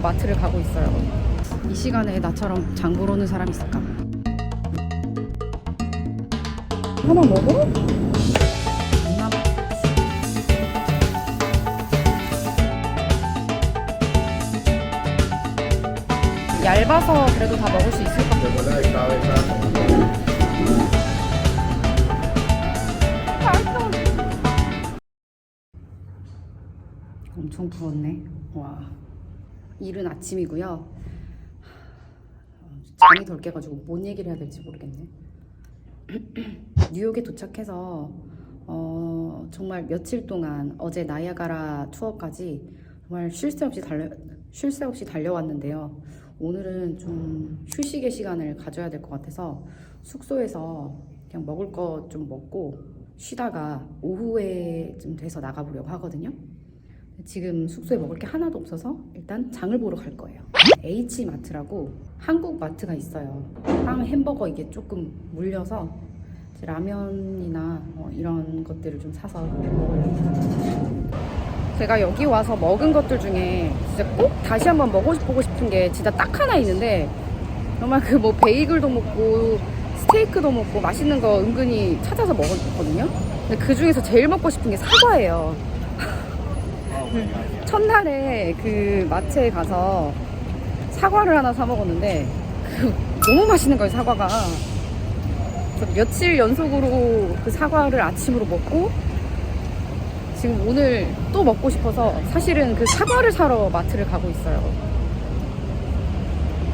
마트를 가고 있어요. 이 시간에 나처럼 장 보러 오는 사람 있을까? 하나 먹어? 얇아서 그래도 다 먹을 수 있을 것 같아. 엄청 부었네. 와. 이른 아침이고요. 잠이 덜 깨가지고 뭔 얘기를 해야 될지 모르겠네. 뉴욕에 도착해서 어, 정말 며칠 동안 어제 나이아가라 투어까지 정말 쉴 새 없이 달려 쉴 새 없이 달려왔는데요. 오늘은 좀 휴식의 시간을 가져야 될 것 같아서 숙소에서 그냥 먹을 거 좀 먹고 쉬다가 오후에 좀 돼서 나가보려고 하거든요. 지금 숙소에 먹을 게 하나도 없어서 일단 장을 보러 갈 거예요. H 마트라고 한국 마트가 있어요. 빵, 햄버거 이게 조금 물려서 라면이나 뭐 이런 것들을 좀 사서 먹으려고. 제가 여기 와서 먹은 것들 중에 진짜 꼭 다시 한번 먹어보고 싶은 게 진짜 딱 하나 있는데 정말 그 뭐 베이글도 먹고 스테이크도 먹고 맛있는 거 은근히 찾아서 먹었거든요. 근데 그 중에서 제일 먹고 싶은 게 사과예요. 첫날에 그 마트에 가서 사과를 하나 사 먹었는데 그 너무 맛있는 거예요 사과가. 며칠 연속으로 그 사과를 아침으로 먹고 지금 오늘 또 먹고 싶어서 사실은 그 사과를 사러 마트를 가고 있어요.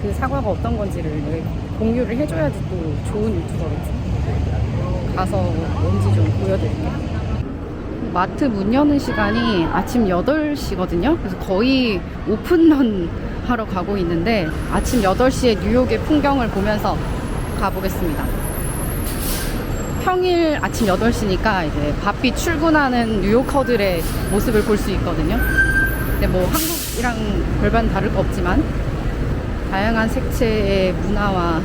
그 사과가 어떤 건지를 공유를 해줘야지 또 좋은 유튜버겠지. 가서 뭔지 좀 보여드릴게요 마트 문 여는 시간이 아침 8시거든요. 그래서 거의 오픈런 하러 가고 있는데 아침 8시에 뉴욕의 풍경을 보면서 가보겠습니다. 평일 아침 8시니까 이제 바삐 출근하는 뉴요커들의 모습을 볼 수 있거든요. 근데 뭐 한국이랑 별반 다를 거 없지만 다양한 색채의 문화와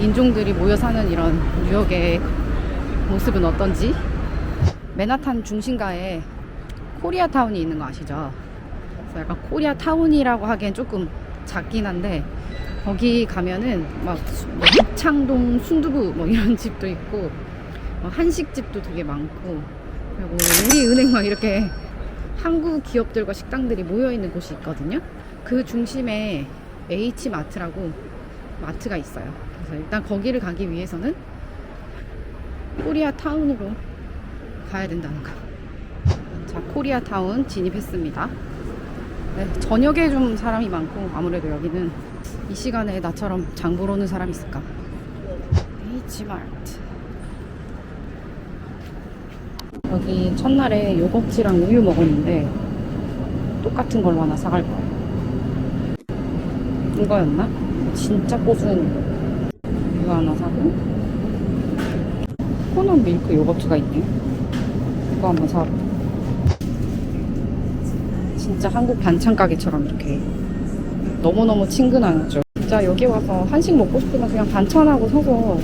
인종들이 모여 사는 이런 뉴욕의 모습은 어떤지 맨하탄 중심가에 코리아타운이 있는 거 아시죠? 그래서 약간 코리아타운이라고 하기엔 조금 작긴 한데 거기 가면은 막뭐 북창동 순두부 뭐 이런 집도 있고 뭐 한식집도 되게 많고 그리고 우리은행 막 이렇게 한국 기업들과 식당들이 모여 있는 곳이 있거든요. 그 중심에 H 마트라고 마트가 있어요. 그래서 일단 거기를 가기 위해서는 코리아 타운으로 가야 된다는 거. 자, 코리아타운 진입했습니다. 네, 저녁에 좀 사람이 많고 아무래도 여기는 이 시간에 나처럼 장 보러 오는 사람이 있을까? H마트. 여기 첫날에 요거트랑 우유 먹었는데 똑같은 걸로 하나 사갈 거야. 이거였나? 진짜 고순 이거 하나 사고 코넛 밀크 요거트가 있네. 이거 한번 사. 진짜 한국 반찬 가게처럼 이렇게 너무너무 친근하죠. 진짜 여기 와서 한식 먹고 싶으면 그냥 반찬하고 사서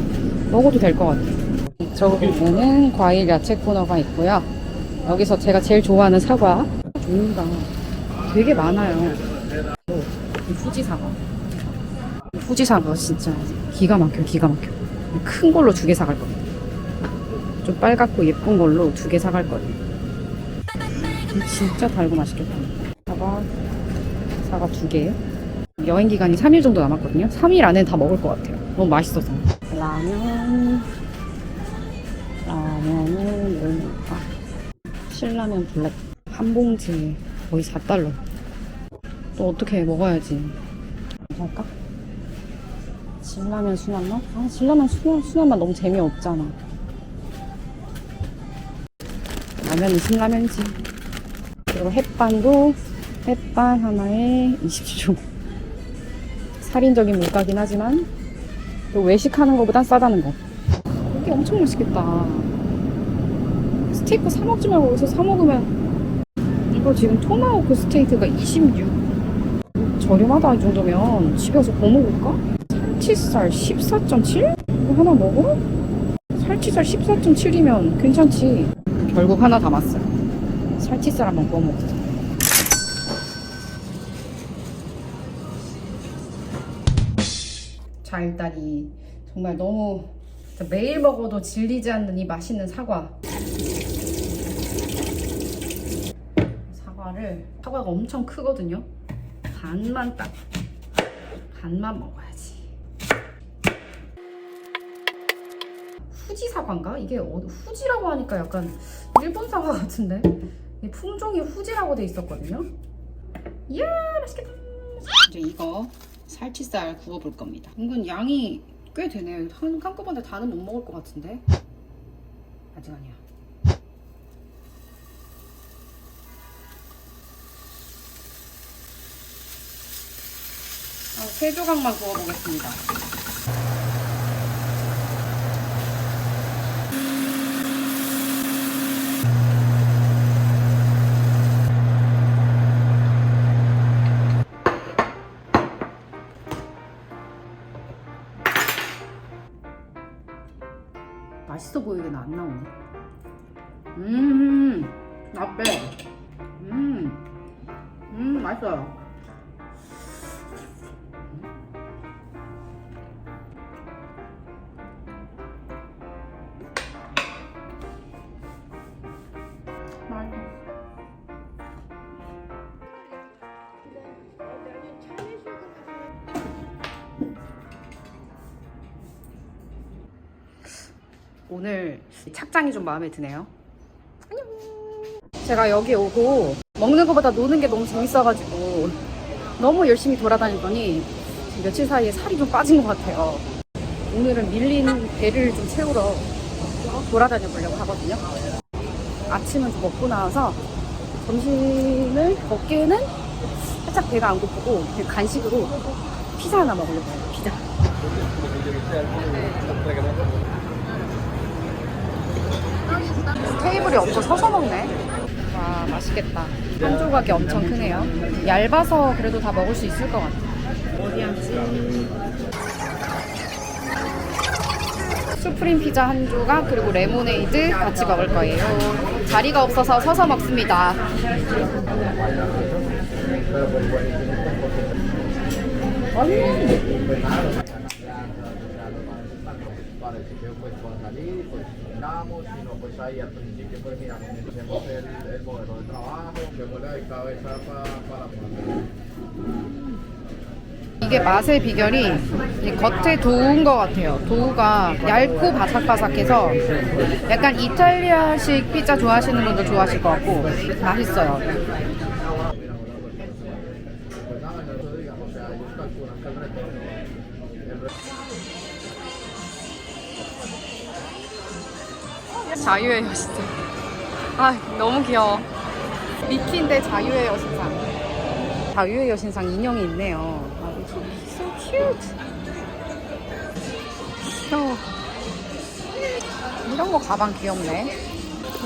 먹어도 될 것 같아요. 이쪽에는 과일 야채 코너가 있고요. 여기서 제가 제일 좋아하는 사과 종류가 되게 많아요. 오, 이 후지 사과. 이 후지 사과 진짜 기가 막혀, 기가 막혀. 큰 걸로 두 개 사갈 겁니다. 좀 빨갛고 예쁜 걸로 두 개 사갈 거예요. 진짜 달고 맛있겠다. 사과, 사과 두 개. 여행 기간이 3일 정도 남았거든요. 3일 안에 다 먹을 것 같아요. 너무 맛있어서. 라면, 라면은 뭘 먹을까? 신라면 블랙. 한 봉지에 거의 4달러. 또 어떻게 먹어야지. 할까? 신라면 순한맛? 아, 신라면 순한, 순한맛 너무 재미없잖아. 라면은 신라면이지. 그리고 햇반도 햇반 하나에 20조. 살인적인 물가긴 하지만 또 외식하는 것보단 싸다는 거. 이게 엄청 맛있겠다. 스테이크 사 먹지 말고 여기서 사 먹으면 이거 지금 토마호크 스테이크가 26. 저렴하다 이 정도면 집에 와서 뭐 먹을까? 살치살 14.7? 이거 하나 먹어? 살치살 14.7이면 괜찮지. 결국 하나 담았어요. 살치살 한번 구워 먹자. 자, 일단 이 정말 너무 매일 먹어도 질리지 않는 이 맛있는 사과. 사과를 사과가 엄청 크거든요. 반만 딱 반만 먹어야지. 후지 사과인가? 이게 어, 후지라고 하니까 약간 일본 사과 같은데? 이 품종이 후지라고 돼 있었거든요? 이야 맛있겠다. 이제 이거 살치살 구워볼 겁니다. 은근 양이 꽤 되네요. 한, 한꺼번에 다는 못 먹을 것 같은데? 아직 아니야. 어, 세 조각만 구워보겠습니다 맛있어 보이긴 안 나오네. 음, 나빼. 음, 음, 맛있어요. 오늘 착장이 좀 마음에 드네요. 안녕. 제가 여기 오고 먹는 것보다 노는 게 너무 재밌어가지고 너무 열심히 돌아다녔더니 며칠 사이에 살이 좀 빠진 것 같아요. 오늘은 밀린 배를 좀 채우러 돌아다녀 보려고 하거든요. 아침은 좀 먹고 나와서 점심을 먹기에는 살짝 배가 안 고프고 간식으로 피자 하나 먹으려고 해요. 피자. 테이블이 없어 서서 먹네. 와 맛있겠다. 한 조각이 엄청 크네요. 얇아서 그래도 다 먹을 수 있을 것 같아. 어디 앉지? 수프림 피자 한 조각 그리고 레모네이드 같이 먹을 거예요. 자리가 없어서 서서 먹습니다. Veo pues puedo salir, pues miramos, si no pues ahí al principio pues miramos, hacemos el, el modelo de trabajo, vemos la de cabeza pa- para poner. 이게 맛의 비결이 이 겉에 도우인 것 같아요. 도우가 얇고 바삭바삭해서 약간 이탈리아식 피자 좋아하시는 분도 좋아하실 것 같고 맛있어요. 자유의 여신상. 아 너무 귀여워. 미키인데 자유의 여신상. 자유의 여신상 인형이 있네요. 아, so cute. 귀여워. 이런 거 가방 귀엽네.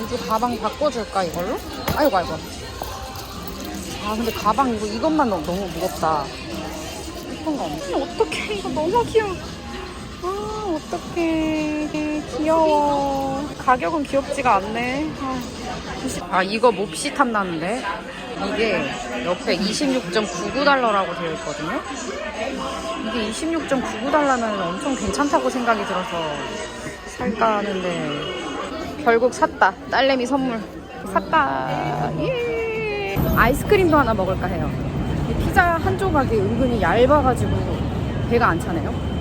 이제 가방 바꿔줄까 이걸로? 아이고 아이고. 아 근데 가방 이거 이것만 너무, 무겁다. 예쁜 거 없네. 어떡해 이거 너무 귀여워. 아 어떡해. 귀여워. 가격은 귀엽지가 않네. 아, 90아 이거 몹시 탐나는데? 이게 옆에 26.99달러라고 되어 있거든요? 이게 26.99달러면 엄청 괜찮다고 생각이 들어서 살까 하는데 결국 샀다. 딸내미 선물. 샀다. 예. 아이스크림도 하나 먹을까 해요. 이 피자 한 조각이 은근히 얇아가지고 배가 안 차네요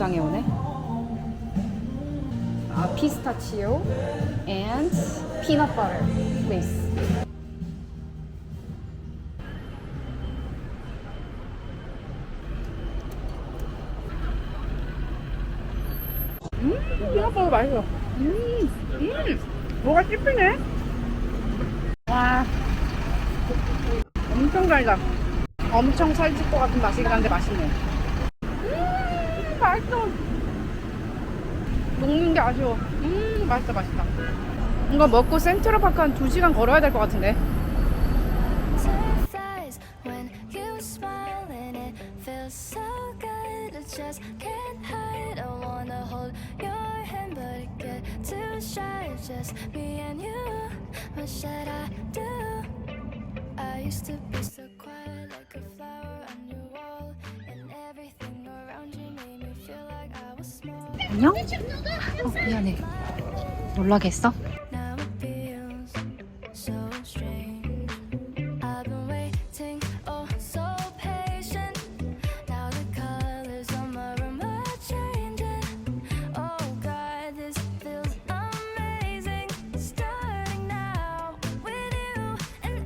아 결정장애 오네. 아 피스타치오 and peanut butter, please. 음, peanut butter 맛있어. 음, 음, 뭐가 씹히네. 와, 엄청 달다. 엄청 살찔 것 같은 맛이긴 한데 맛있네. 음, 맛있어. 녹는 게 아쉬워. 음, 맛있다, 맛있다. 이거 먹고 센트럴파크 한 2시간 걸어야 될 것 같은데.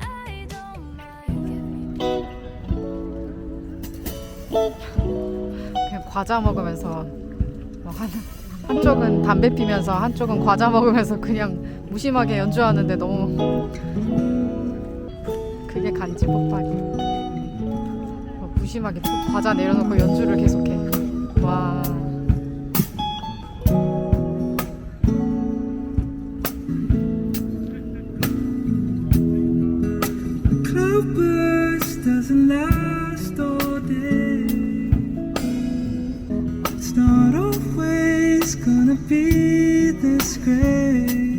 I don't mind. 그냥 과자 먹으면서 뭐 한, 한쪽은 담배 피면서 한쪽은 과자 먹으면서 그냥 무심하게 연주하는데 너무 그게 간지 폭발이. 뭐 무심하게 툭 과자 내려놓고 연주를 계속해. 와. Cloudburst doesn't last be this great.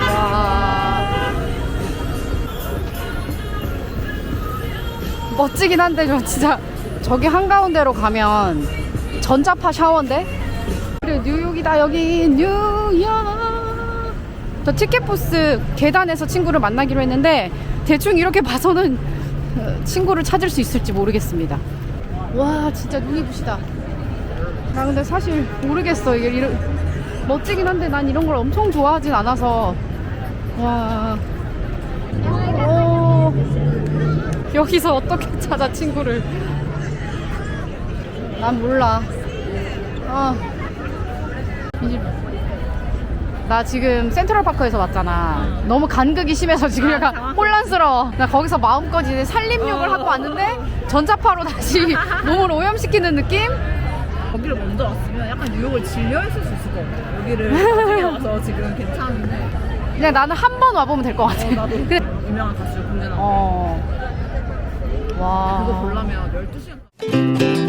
와. 멋지긴 한데 저 진짜 저기 한가운데로 가면 전자파 샤워인데 그래 뉴욕이다 여기 뉴욕 저 티켓포스 계단에서 친구를 만나기로 했는데 대충 이렇게 봐서는 어, 친구를 찾을 수 있을지 모르겠습니다 와 진짜 눈이 부시다 나 근데 사실 모르겠어 이게 이런 멋지긴 한데 난 이런 걸 엄청 좋아하진 않아서 와. 오. 여기서 어떻게 찾아 친구를? 난 몰라. 아. 이- 나 지금 센트럴파크에서 왔잖아. 너무 간극이 심해서 지금 약간 혼란스러워. 나 거기서 마음껏 이제 살림욕을 하고 왔는데 전자파로 다시 몸을 오염시키는 느낌? 거기를 먼저 왔으면 약간 뉴욕을 질려했을 수 있을 것 같아. 여기를 나중에 와서 지금 괜찮은데. 그냥 나는 한 번 와보면 될 것 같아. 어, 나도 그래. 유명한 가수 군대 나온 어. 와. 그거 보려면 12시간.